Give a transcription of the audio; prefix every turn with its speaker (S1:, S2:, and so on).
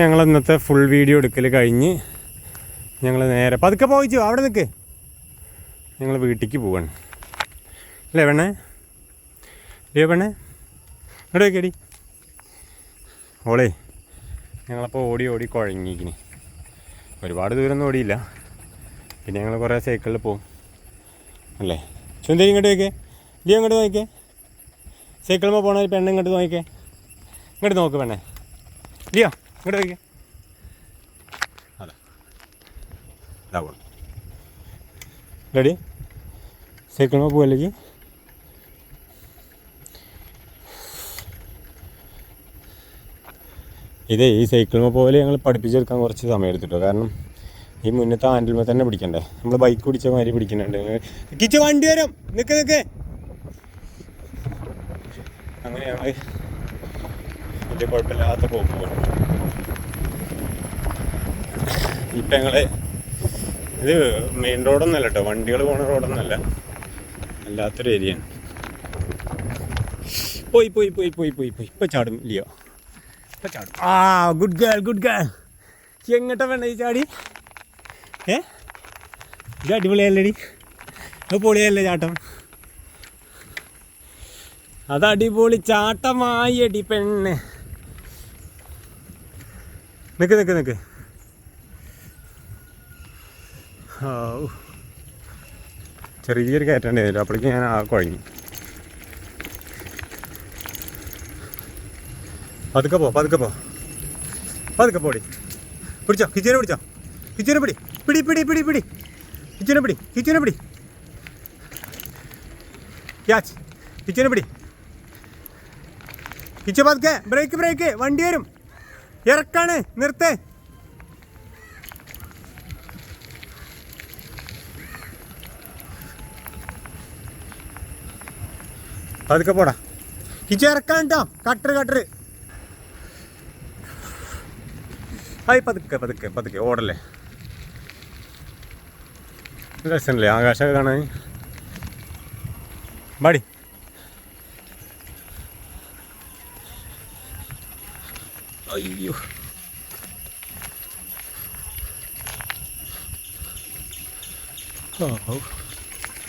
S1: ഞങ്ങൾ ഇന്നത്തെ full video എടുക്കൽ കഴിഞ്ഞ് ഞങ്ങൾ നേരെ പതുക്കെ പോയിച്ചു അവിടെ നിൽക്ക് ഞങ്ങൾ വീട്ടിലേക്ക് പോവാണ്. അല്ലേ വേണേ അല്ലയോ പെണ്ണേ? ഇവിടെ നോക്കിയടി ഓളേ ഞങ്ങളപ്പോൾ ഓടി ഓടി കുഴങ്ങിക്കിന്. ഒരുപാട് ദൂരമൊന്നും ഓടിയില്ല. പിന്നെ ഞങ്ങൾ കുറേ സൈക്കിളിൽ പോവും. അല്ലേ? ചുന്തരി ഇങ്ങോട്ട് നോക്കേ ലിയോ ഇങ്ങോട്ട് നോക്കേ സൈക്കിളിൽ പോകണ പെണ്ണ് ഇങ്ങോട്ട് നോക്കിക്കേ. ഇങ്ങോട്ട് നോക്ക് പെണ്ണേ. ലിയോ ഇങ്ങോട്ട് നോക്കിക്കേ അതാ. ഇതാ പോണം റെഡി സൈക്കിളിൽ പോവല്ലേ ഇതേ ഈ സൈക്കിളിൽ പോലെ ഞങ്ങൾ പഠിപ്പിച്ചെടുക്കാൻ കുറച്ച് സമയം എടുത്തിട്ടോ കാരണം ഈ മുന്നത്തെ ഹാൻഡിൽമേ തന്നെ പിടിക്കണ്ടേ. നമ്മൾ ബൈക്ക് പിടിച്ച മാതിരി പിടിക്കുന്നുണ്ട് കിച്ച് വണ്ടി വരും. നിൽക്ക് നിൽക്ക് അങ്ങനെ ഞങ്ങൾ വലിയ കുഴപ്പമില്ലാത്ത പോക്ക് പോകും ഇപ്പം ഞങ്ങൾ ഇത് മെയിൻ റോഡൊന്നല്ല കേട്ടോ വണ്ടികൾ പോണ റോഡൊന്നല്ല അല്ലാത്തൊരു ഏരിയ പോയി പോയി പോയി പോയി പോയി പോയി. ഇപ്പം ചാടും ഇല്ലയോ ഇപ്പം ചാടും. ആ ഗുഡ് ഗേൾ ഗുഡ് ഗേൾ എങ്ങോട്ടാ വേണ്ട ഈ ചാടി? ഏ? ഇത് അടിപൊളിയല്ലേടി. അത് പൊളിയല്ലേ ചാട്ടം. അത് അടിപൊളി ചാട്ടമായി അടി പെണ്ണ്. നിൽക്ക് നിൽക്ക് നിക്ക്. ഔ. കയറ്റേണ്ടി വരും അപ്പോഴേക്കും ഞാൻ ആ കുഴങ്ങി. പതുക്കെ പോ പതുക്കെ പോ. പതുക്കെ പോടി പിടിച്ചോ കിച്ചനെ പിടിച്ചോ. കിച്ചനെ പിടി. പിടി പിടി പിടി പിടി. കിച്ചനെ പിടി കിച്ചനെ പിടി. ക്യാച്ച് കിച്ചനെ പിടി. കിച്ച പതുക്കെ. ബ്രേക്ക് ബ്രേക്ക് വണ്ടി വരും. ഇറക്കാണ്. നിർത്തേ. പതുക്കെ പോടാ. ഈ ചേർക്കാൻ കേട്ടോ കട്ടർ കട്ടർ ഹായ് പതുക്കെ പതുക്കെ പതുക്കെ. ഓടല്ലേ? രസമല്ലേ ആകാശമൊക്കെ കാണാൻ? മടി അയ്യോ. ഓ